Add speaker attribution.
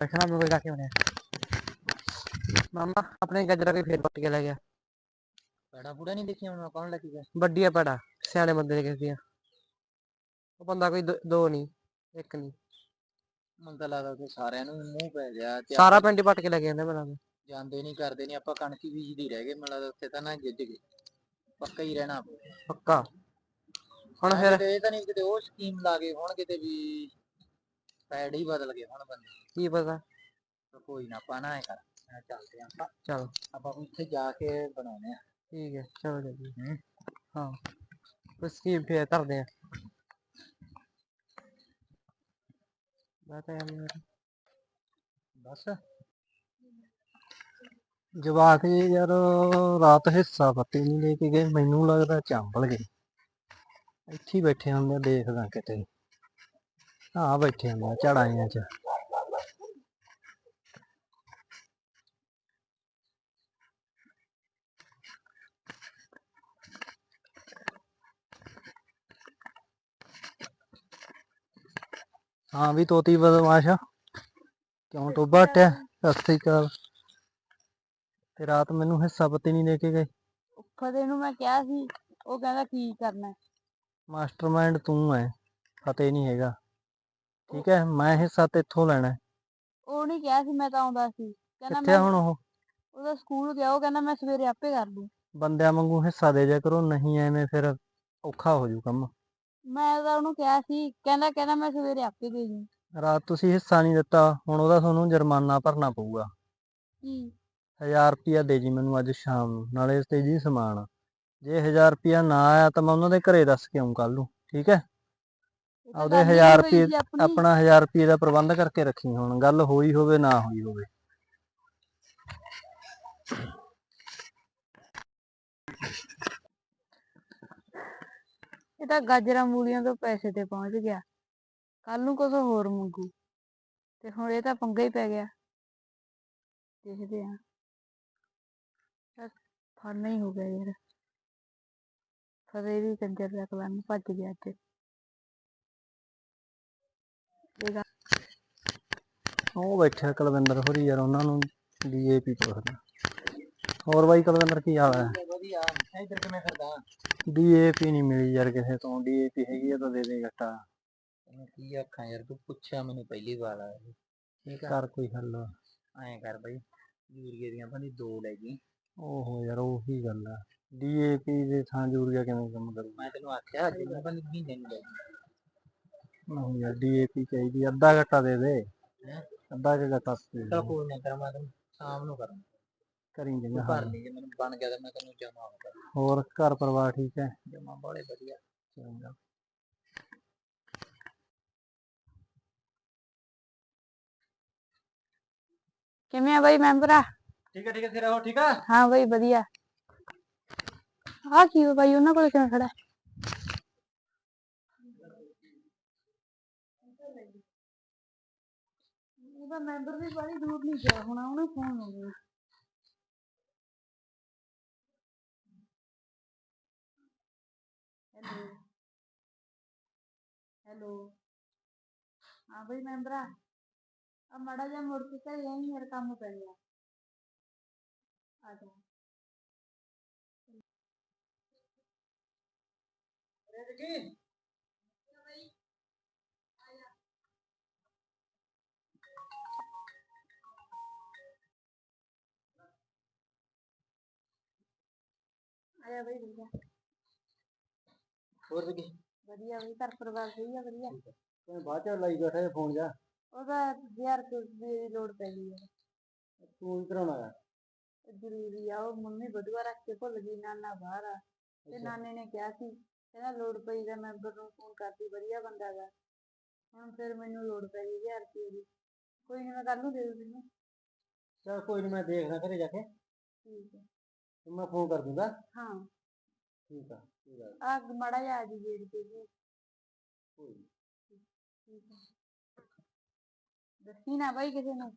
Speaker 1: ਮੈਂ ਕੋਈ ਜਾ ਕੇ ਆਉਣੇ ਮਾਮਾ ਆਪਣੇ ਗਜਰਾ ਕੋਈ ਫੇਰ ਪੱਟ ਕੇ ਲੈ ਗਿਆ।
Speaker 2: ਪੈੜਾ ਪੂੜਾ ਨਹੀਂ ਦੇਖਿਆ ਹੁਣ ਕੌਣ ਲੈ ਕੇ ਗਿਆ?
Speaker 1: ਵੱਡੀ ਆ ਪੜਾ ਸਿਆਣੇ ਬੰਦੇ ਨੇ ਕਿਸੇ ਦੀਆਂ। ਉਹ ਬੰਦਾ ਕੋਈ ਦੋ- ਨਹੀਂ ਇੱਕ ਨਹੀਂ।
Speaker 2: ਤਾਂ ਲੱਗਦਾ ਕਿ ਸਾਰਿਆਂ ਨੂੰ ਮੂੰਹ ਪੈ ਗਿਆ ਤੇ
Speaker 1: ਸਾਰਾ ਪਿੰਡ ਪੱਟ ਕੇ ਲੈ ਗਿਆ ਮੈਨੂੰ ਲੱਗਦਾ।
Speaker 2: ਜਾਂਦੇ ਨਹੀਂ ਕਰਦੇ ਨਹੀਂ ਆਪਾਂ ਕਣਕ ਹੀ ਬੀਜਦੀ ਰਹਿ ਗਏ ਲੱਗਦਾ ਉੱਥੇ ਤਾਂ ਨਾ ਜਿੱਜ ਗਏ। ਪੱਕਾ ਹੀ ਰਹਿਣਾ।
Speaker 1: ਪੱਕਾ। ਹੁਣ ਫਿਰ
Speaker 2: ਇਹ ਤਾਂ ਨਹੀਂ ਕਿਤੇ ਉਹ ਸਕੀਮ ਲਾ ਗਏ ਹੁਣ ਕਿਤੇ ਵੀ ਪੈੜ ਹੀ ਬਦਲ ਗਏ ਹੁਣ ਬੰਦੇ
Speaker 1: ਕੀ ਪਤਾ?
Speaker 2: ਤਾਂ ਕੋਈ ਨਾ ਆਪਾਂ ਨਾ ਐ ਕਰ ਐਂ ਚੱਲਦੇ ਆਂ ਆਪਾਂ।
Speaker 1: ਚਲ।
Speaker 2: ਆਪਾਂ ਉੱਥੇ ਜਾ ਕੇ ਬਣਾਉਣੇ ਆ।
Speaker 1: ਠੀਕ ਹੈ ਚਲੋ ਜੀ।
Speaker 2: ਹੂੰ।
Speaker 1: ਹਾਂ। ਕੁਛ ਸਕੀਮ ਫੇਰ ਧਰਦੇ ਆ? ਮੈਂ ਤਾਂ ਯਾਰ
Speaker 2: ਬਸ।
Speaker 3: ਜਵਾਕ ਜੀ ਯਾਰ ਰਾਤ ਹਿੱਸਾ ਪੱਤੀ ਨਹੀਂ ਲੈ ਕੇ ਗਏ ਮੈਨੂੰ ਲੱਗਦਾ ਚੰਬਲ ਗਏ। ਇੱਥੇ ਹੀ ਬੈਠੇ ਹੁੰਦੇ ਆ, ਦੇਖਦਾ ਕਿਤੇ। ਹਾਂ ਬੈਠੇ ਆ ਝੜਾਈਆਂ 'ਚ। ਹਾਂ ਵੀ ਤੋਤੀ ਬਦਮਾਸ਼ ਕਿਉਂ ਟੋਬਾ ਹਟਿਆ? ਸਤਿ ਸ੍ਰੀ ਅਕਾਲ। ਤੇ ਰਾਤ ਮੈਨੂੰ ਹਿੱਸਾ ਪੱਤੀ ਨਹੀਂ ਲੈ ਕੇ ਗਏ।
Speaker 4: ਫਤਿਹ ਨੂੰ ਮੈਂ ਕਿਹਾ ਸੀ ਉਹ ਕਹਿੰਦਾ ਕੀ ਕਰਨਾ?
Speaker 3: ਮਾਸਟਰਮਾਈਂਡ ਤੂੰ ਐ ਫਤਿਹ ਨਹੀਂ ਹੈਗਾ। ਠੀਕ ਹੈ ਮੈਂ ਹਿੱਸਾ ਤੇਥੋਂ ਲੈਣਾ ਹੈ।
Speaker 4: ਉਹ ਨਹੀਂ ਕਿਹਾ ਸੀ ਮੈਂ ਤਾਂ ਆਉਂਦਾ ਸੀ। ਕਹਿੰਦਾ
Speaker 3: ਕਿੱਥੇ ਆ
Speaker 4: ਮੈਂ
Speaker 3: ਹੁਣ ਉਹ?
Speaker 4: ਉਹਦਾ ਸਕੂਲ ਗਿਆ ਉਹ ਕਹਿੰਦਾ ਮੈਂ ਸਵੇਰੇ ਆਪੇ ਕਰ ਲੂੰ।
Speaker 3: ਬੰਦਿਆਂ ਵਾਂਗੂ ਹਿੱਸਾ ਦੇ ਜਾ ਕਰੋ ਨਹੀਂ ਐਵੇਂ ਫਿਰ ਔਖਾ ਹੋ ਜੂ ਕੰਮ।
Speaker 4: ਮੈਂ ਤਾਂ ਉਹਨੂੰ ਕਿਹਾ ਸੀ ਕਹਿੰਦਾ ਕਹਿੰਦਾ ਮੈਂ ਸਵੇਰੇ ਆਪੇ ਦੇ ਦੂੰ।
Speaker 3: ਰਾਤ ਤੁਸੀਂ ਹਿੱਸਾ ਨਹੀਂ ਦਿੱਤਾ ਹੁਣ ਉਹਦਾ ਤੁਹਾਨੂੰ ਜੁਰਮਾਨਾ ਭਰਨਾ ਪਊਗਾ।
Speaker 4: ਕੀ?
Speaker 3: 1000 ਰੁਪਿਆ ਦੇ ਜੀ ਮੈਨੂੰ ਅੱਜ ਸ਼ਾਮ ਨੂੰ ਨਾਲੇ ਤੇ ਜੀ ਸਮਾਨ। ਜੇ 1000 ਰੁਪਿਆ ਨਾ ਆਇਆ ਤਾਂ ਮੈਂ ਉਹਨਾਂ ਦੇ ਘਰੇ ਦੱਸ ਕੇ ਆਉਂ ਕੱਲ ਨੂੰ ਠੀਕ ਹੈ?
Speaker 4: ਹੋਈ ਸੀ
Speaker 3: ਰੁਪਏ
Speaker 4: ਆਪਣੀ।
Speaker 3: ਆਪਣਾ 1000 ਰੁਪਏ ਦਾ ਪ੍ਰਬੰਧ ਕਰਕੇ ਰੱਖੀ ਹੁਣ ਗੱਲ ਹੋਈ ਹੋਵੇ ਨਾ ਹੋਈ ਹੋਵੇ।
Speaker 4: ਇਹ ਤਾਂ ਗਾਜਰਾਂ ਮੂਲੀਆਂ ਤੋਂ ਪੈਸੇ ਤੇ ਪਹੁੰਚ ਗਿਆ। ਕੱਲ ਨੂੰ ਕੁਝ ਹੋਰ ਮੰਗੂ। ਤੇ ਹੁਣ ਇਹ ਤਾਂ ਪੰਗਾ ਹੀ ਪੈ ਗਿਆ। ਦੇਖਦੇ ਆ ਫੜਨਾ ਹੀ ਹੋ ਗਿਆ ਯਾਰ। ਫਰੇ ਵੀ ਕੰਜਰ ਦਾ ਕਲਮ ਭੱਜ ਗਿਆ ਅੱਜ।
Speaker 3: ਉਹ ਬੈਠਿਆ ਕੁਲਵਿੰਦਰ ਹੋਰੀ ਯਾਰ ਉਹਨਾਂ ਨੂੰ ਡੀਏਪੀ ਪੁੱਛਦਾ। ਹੋਰ ਬਾਈ ਕੁਲਵਿੰਦਰ ਕੀ ਹਾਲ ਹੈ?
Speaker 2: ਵਧੀਆ ਇੱਧਰ ਕਿਵੇਂ ਫਿਰਦਾ?
Speaker 3: ਡੀਏਪੀ ਨਹੀਂ ਮਿਲੀ ਯਾਰ ਕਿਸੇ ਤੋਂ ਡੀਏਪੀ ਹੈਗੀ ਆ ਤਾਂ ਦੇ ਦੇ
Speaker 2: ਤੈਨੂੰ ਕੀ ਆਖਾਂ ਯਾਰ ਤੂੰ ਪੁੱਛਿਆ ਮੈਨੂੰ ਪਹਿਲੀ ਵਾਰ ਆ। ਠੀਕ ਆ?
Speaker 3: ਕਰ ਕੋਈ ਹੱਲ।
Speaker 2: ਐਂ ਕਰ ਬਈ ਯੂਰੀਏ ਦੀਆਂ ਬੰਦੀ ਦੋ ਲੈ ਗਈ।
Speaker 3: ਓਹੋ ਯਾਰ ਉਹੀ ਗੱਲ ਆ। ਡੀਏਪੀ ਦੇ ਥਾਂ ਯੂਰੀਆ ਕਿਵੇਂ ਕੰਮ ਕਰੂ
Speaker 2: ਮੈਂ ਤੈਨੂੰ ਆਖਿਆ ਅੱਜ ਮੈਂ ਬੰਦੀ ਮਹੀਨੇ ਨੂੰ ਲੈ ਗਈ
Speaker 3: ਨਹੀਂ ਯਾਰ ਡੀਏਪੀ ਚਾਹੀਦੀ ਅੱਧਾ ਗੱਟਾ ਦੇ ਦੇ।
Speaker 2: ਹੈਂ?
Speaker 3: ਅੱਧਾ ਕੁ ਗੱਟਾ ਦੇ
Speaker 2: ਤਾਂ
Speaker 3: ਦੇ
Speaker 2: ਕੋਈ ਨਾ ਕਰ ਮੈਂ ਤੈਨੂੰ ਸ਼ਾਮ ਨੂੰ ਕਰਾਂ।
Speaker 3: ਕਰੀ
Speaker 2: ਤੂੰ
Speaker 3: ਜੰਗਾ
Speaker 2: ਕਰ ਲਈ ਜੇ ਮੈਨੂੰ ਬਣ ਗਿਆ ਤਾਂ ਮੈਂ ਤੈਨੂੰ ਜਮਾ ਕਰ।
Speaker 3: ਹੋਰ ਘਰ ਪਰਿਵਾਰ ਠੀਕ ਹੈ?
Speaker 2: ਜਮਾ ਬੜੇ ਵਧੀਆ।
Speaker 3: ਚੰਗਾ।
Speaker 4: ਕਿਵੇਂ ਆ ਬਾਈ ਮੈਂਬਰਾ?
Speaker 2: ਠੀਕ ਹੈ ਠੀਕ ਹੈ ਫਿਰ ਆਓ ਠੀਕ ਆ?
Speaker 4: ਹਾਂ ਬਾਈ ਵਧੀਆ। ਆ ਕੀ ਹੋ ਬਾਈ ਉਹਨਾਂ ਕੋਲ ਕਿਵੇਂ ਖੜਾ? ਹੈ? ਉਹਦਾ ਮੈਂਬਰ ਵੀ ਬੜੀ ਦੂਰ ਨਹੀਂ ਗਿਆ ਹੁਣ, ਉਹਨੂੰ ਫੋਨ ਹੋ ਹੈਲੋ। ਹੈਲੋ। ਹਾਂ ਬਈ ਮੈਂਬਰਾ ਆ ਮੜਾ ਜਾ ਮੁੜ ਕੇ ਘਰੇ ਆਈ, ਮੇਰਾ ਕੰਮ ਪੈ ਗਿਆ। ਆ ਜਾ। ਆਇਆ ਬਈ ਵਧੀਆ।
Speaker 2: ਹੋਰ ਕੀ
Speaker 4: ਵਧੀਆ ਬਈ ਘਰ ਪਰਿਵਾਰ ਸਹੀ ਆ ਵਧੀਆ।
Speaker 3: ਤੈਨੂੰ ਬਾਅਦ ਚ ਲਾਈ ਬੈਠਾ ਫੋਨ ਜਾ।
Speaker 4: ਉਹਦਾ ਯਾਰ ਕੁਝ ਦੀ ਲੋੜ ਪੈ ਗਈ ਹੈ
Speaker 3: ਤੂੰ ਹੀ ਕਰਾਉਣਾ ਹੈ
Speaker 4: ਜ਼ਰੂਰੀ ਆ ਉਹ ਮੰਮੀ ਬਦੂਆ ਰੱਖ ਕੇ ਭੁੱਲ ਗਈ ਨਾਨਾ ਬਾਹਰ ਆ। ਤੇ ਨਾਨੇ ਨੇ ਕਿਹਾ ਸੀ ਕਹਿੰਦਾ ਲੋੜ ਪਈ ਤਾਂ ਮੈਂਬਰ ਨੂੰ ਫੋਨ ਕਰਦੀ ਵਧੀਆ ਬੰਦਾ ਗਾ। ਹੁਣ ਫਿਰ ਮੈਨੂੰ ਲੋੜ ਪੈ ਗਈ ਹਜ਼ਾਰ ਰੁਪਏ ਦੀ। ਕੋਈ ਨਹੀਂ ਮੈਂ ਕੱਲ ਨੂੰ ਦੇ ਦੂੰ ਤੈਨੂੰ।
Speaker 3: ਚਲ ਕੋਈ ਨਹੀਂ ਮੈਂ ਦੇਖਦਾ ਘਰੇ ਜਾ ਕੇ।
Speaker 4: ਠੀਕ ਹੈ
Speaker 3: ਤੇ ਮੈਂ ਫੋਨ ਕਰ ਦੂੰਗਾ।
Speaker 4: ਹਾਂ।
Speaker 3: ਠੀਕ ਆ ਕੋਈ ਗੱਲ
Speaker 4: ਆ ਮੜਾ ਜਾ ਜੀ ਗੇਟ ਤੇ ਜੀ।
Speaker 3: ਕੋਈ ਨੀ।
Speaker 4: ਠੀਕ ਦੱਸੀ ਨਾ ਬਾਈ ਕਿਸੇ ਨੂੰ।